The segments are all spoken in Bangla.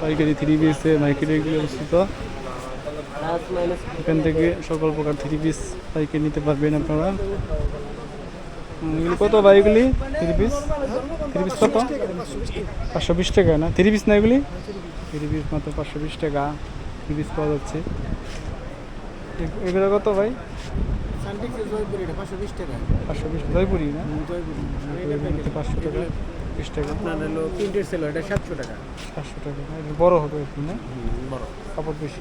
পাইকারি থ্রি পিসে মার্কেটে অবস্থিত। এখান থেকে সকল প্রকার থ্রি পিস পাইকারি নিতে পারবেন আপনারা। এগুলি কত ভাই এগুলি? থ্রি পিস থ্রি পিস কত? পাঁচশো বিশ টাকা না? থ্রি পিস না এগুলি? থ্রি পিস মাত্র পাঁচশো বিশ টাকা। থ্রি পিস পাওয়া যাচ্ছে। এগুলো কত ভাই? পাঁচশো বিশ টাকা। পাঁচশো বিশ জয়পুরি না? পাঁচশো টাকা। বিশ টাকা। আপনার হলো প্রিন্টের সেল এটা সাতশো টাকা। সাতশো টাকা না? এটা বড় হবে একটু না বড়। কাপড় বেশি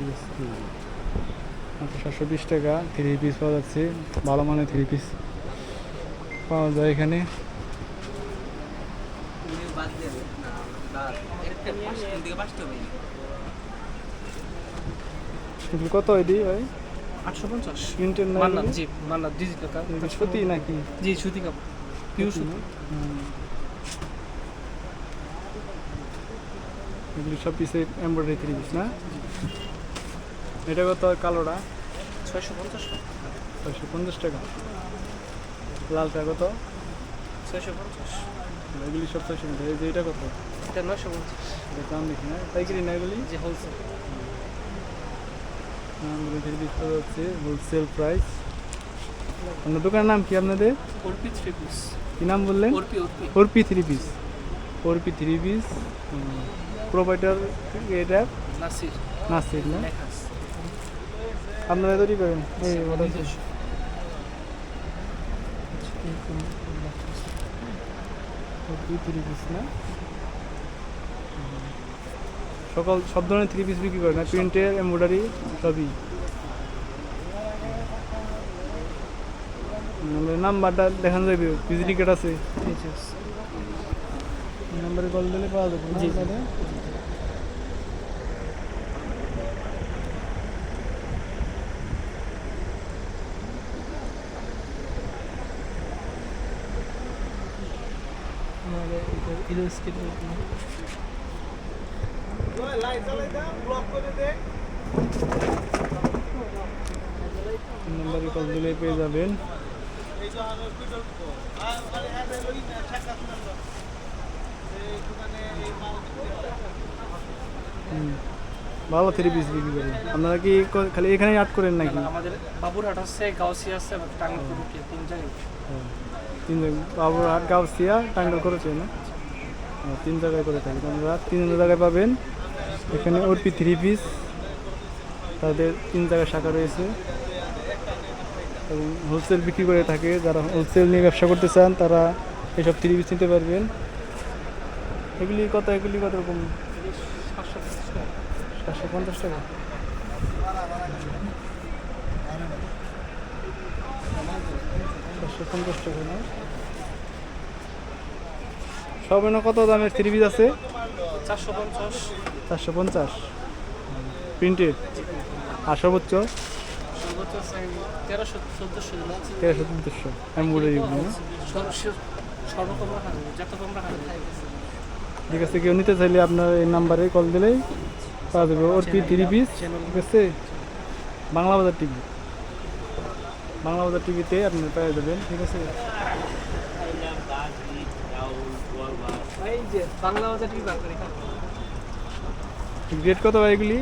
সাতশো বিশ টাকা থ্রি পিস পাওয়া যাচ্ছে। ভালো মানের থ্রি পিস পাওয়া যায় এখানে। কত এদি ভাই? আটশো পঞ্চাশ। প্রিন্টের মান্নাত জি মান্নাত ডিজিটাল কাপ। এগুলি সত্যি নাকি? জি সুতি কাপড় পিউ সুতি এগুলি সব পিসে এমব্রয়ডারি থ্রি পিস না? এটা কত? কালোটা? ছয়শো পঞ্চাশ টাকা। ছয়শো পঞ্চাশ টাকা। লালটা কত? ছয়শো পঞ্চাশ। এগুলি সব ছয়শো টাকা এই যে এটা কত? এটা নয়শো পঞ্চাশ। এটা দাম দেখি না? পাইকারি না এগুলি? জি হোলসেল পাওয়া হোলসেল প্রাইস আপনার দোকানের নাম কি আপনাদের? ওরপি থ্রি পিস কি নাম বললেন? ওরপি ওরপি থ্রি পিস ওরপি থ্রি পিস প্রোভাইডার এটা নাসির। নাসির না? আপনারা তৈরি করেন। না? সকল সব ধরনের থ্রি পিস বিক্রি করে না প্রিন্টের এমব্রয়ডারি সবই। নাম্বারটা দেখানো যাবে। ভিজিটিং কার্ড আছে। নাম্বারে কল দিলে পাওয়া যাবে জি, স্কেচ করতে হবে। নাম্বারে কল দিলে পেয়ে যাবেন। ভালো থ্রি পিস বিক্রি করেন। আপনারা কি খালি এখানেই আট করেন নাকি? আমাদের বাবুরহাট আছে গাউসি আছে তিন জায়গায়। তিন জায়গায়। বাবুরহাট গাউসিয়া টাঙ্গাল করেছে না? তিন জায়গায় করে থাকি আপনারা তিন জায়গায় পাবেন। এখানে ওরপি থ্রি পিস তাদের তিন জায়গায় শাখা রয়েছে। এবং হোলসেল বিক্রি করে থাকে। যারা হোলসেল নিয়ে ব্যবসা করতে চান তারা এসব থ্রি পিস নিতে পারবেন। এগুলি কত এগুলি কত রকম সাতশো পঞ্চাশ টাকা। পঞ্চাশ টাকা? কত দামের থ্রি পিস আছে? চারশো পঞ্চাশ। চারশো পঞ্চাশ। প্রিন্টেড? আর সর্বোচ্চ? তেরোশো চোদ্দোশো। সর্বকম রাখা যাবে যত কম রাখা যাবে ঠিক আছে কেউ নিতে চাইলে আপনার এই নাম্বারে কল দিলেই পাওয়া যাবে। ওর পি থ্রি পিস ঠিক আছে? বাংলা বাজার টিভি বাংলা বাজার টিভিতে আপনি পেয়ে যাবেন ঠিক আছে? গ্রেড কত ভাই এগুলি?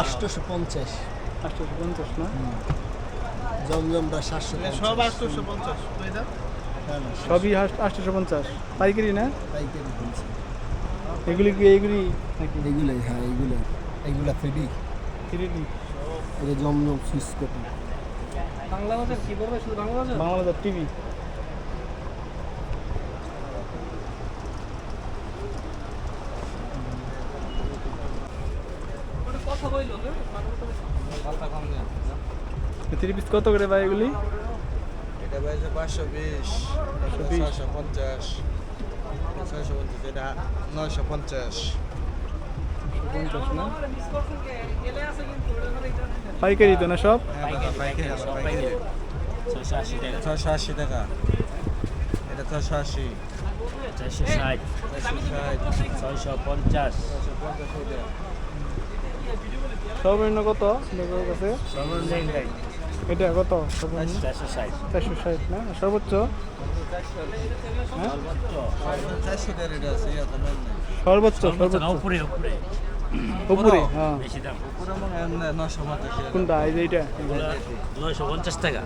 আটশোশো পঞ্চাশ আটশোশো পঞ্চাশ না জমজমটা সাতশো সব আটশোশো পঞ্চাশ সবই আটশোশো পঞ্চাশ পাইকারি না? পাইকারি এগুলি কি এইগুলি নাকি? এগুলোই হ্যাঁ এগুলো। এগুলা ফ্রি থ্রি ডি এটা জমজম সুইচ কপি। বাংলা বাজার কি বলবে? শুধু বাংলা বাজার? বাংলা বাজার টিভি ওটা কথা বলল থ্রি পিস কত করে ভাই এগুলি? এটা পাইছে পাঁচশো বিশ। ছয়শো পঞ্চাশ ছয়শো পঞ্চাশ এটা নয়শো পঞ্চাশ। পাইকারি তো না সব? ছয়শো আশি টাকা। এটা ছয়শো আশি। চারশো ষাট। ছয়শো পঞ্চাশ। সর্বনিম্ন কত? আপনাদের কাছে সর্বনিম্ন এটা কত? চারশো ষাট। না? সর্বোচ্চ? হ্যাঁ সর্বোচ্চ সর্বোচ্চ। উপরে উপরে। উপরে হ্যাঁ। হয় কোনটা? এই যে নয়শো পঞ্চাশ টাকা।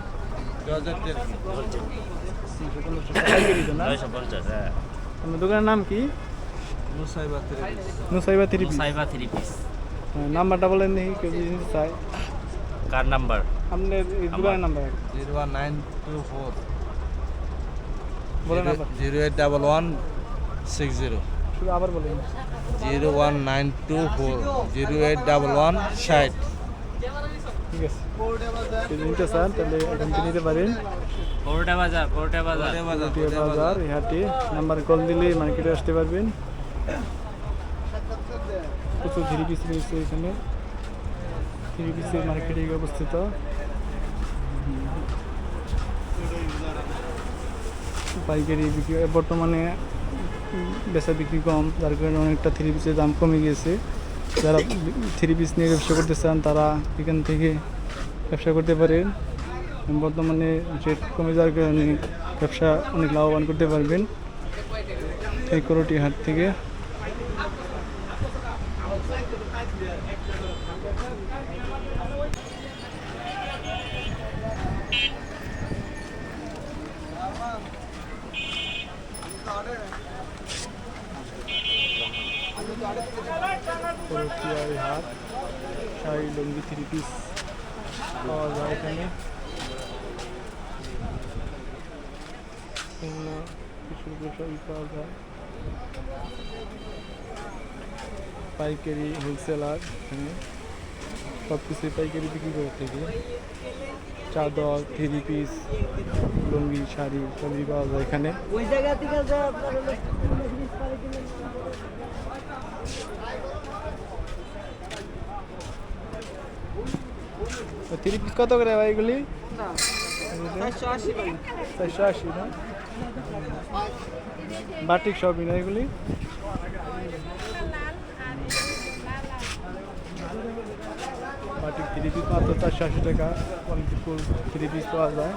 পঞ্চাশ হ্যাঁ। দোকানের নাম কি? নুসাইবা থ্রি পিস নাম্বারটা বলেন দেখি কেউ যদি চায়। কার নাম্বার? আপনার এই দোকানের number zero one nine two four. বলেন zero eight double one six zero. শুধু আবার বলেন zero one nine two four. Zero eight double one ষাট। ঠিক আছে। যদি নিতে চান তাহলে এখান থেকে নিতে পারেন। কোরটা বাজার কোরটা বাজার। পুরুলিয়া বাজার এই নাম্বার কল দিলে মার্কেটে আসতে পারবেন। প্রচুর থ্রি পিস রয়েছে এখানে। থ্রি পিসের মার্কেটে অবস্থিত। পাইকারি বিক্রি বর্তমানে বেচা বিক্রি কম, যার কারণে অনেকটা থ্রি পিসের দাম কমে গিয়েছে। যারা থ্রি পিস নিয়ে ব্যবসা করতে চান, তারা এখান থেকে ব্যবসা করতে পারেন। বর্তমানে রেট কমে যাওয়ার কারণে ব্যবসা অনেক লাভবান করতে পারবেন। এই করোটি হাট থেকে করটিয়া এই হাট শাড়ি লুঙ্গি থ্রি পিস পাওয়া যায় এখানে কিছু পাওয়া যায় পাইকারি হোলসেলার এখানে সব কিছুই পাইকারি বিক্রি করে থেকে। চাদর থ্রি পিস লুঙ্গি শাড়ি সবই পাওয়া যায় এখানে। ওই জায়গা থেকে যা আপনার হলো থ্রি পিস কত করে ভাই এগুলি? চারশো আশি না? বাটিক সবই না এগুলি? বাটিক থ্রি পিস মাত্র চারশো আশি টাকা। কোয়ালিটি ফুল থ্রি পিস পাওয়া যায়।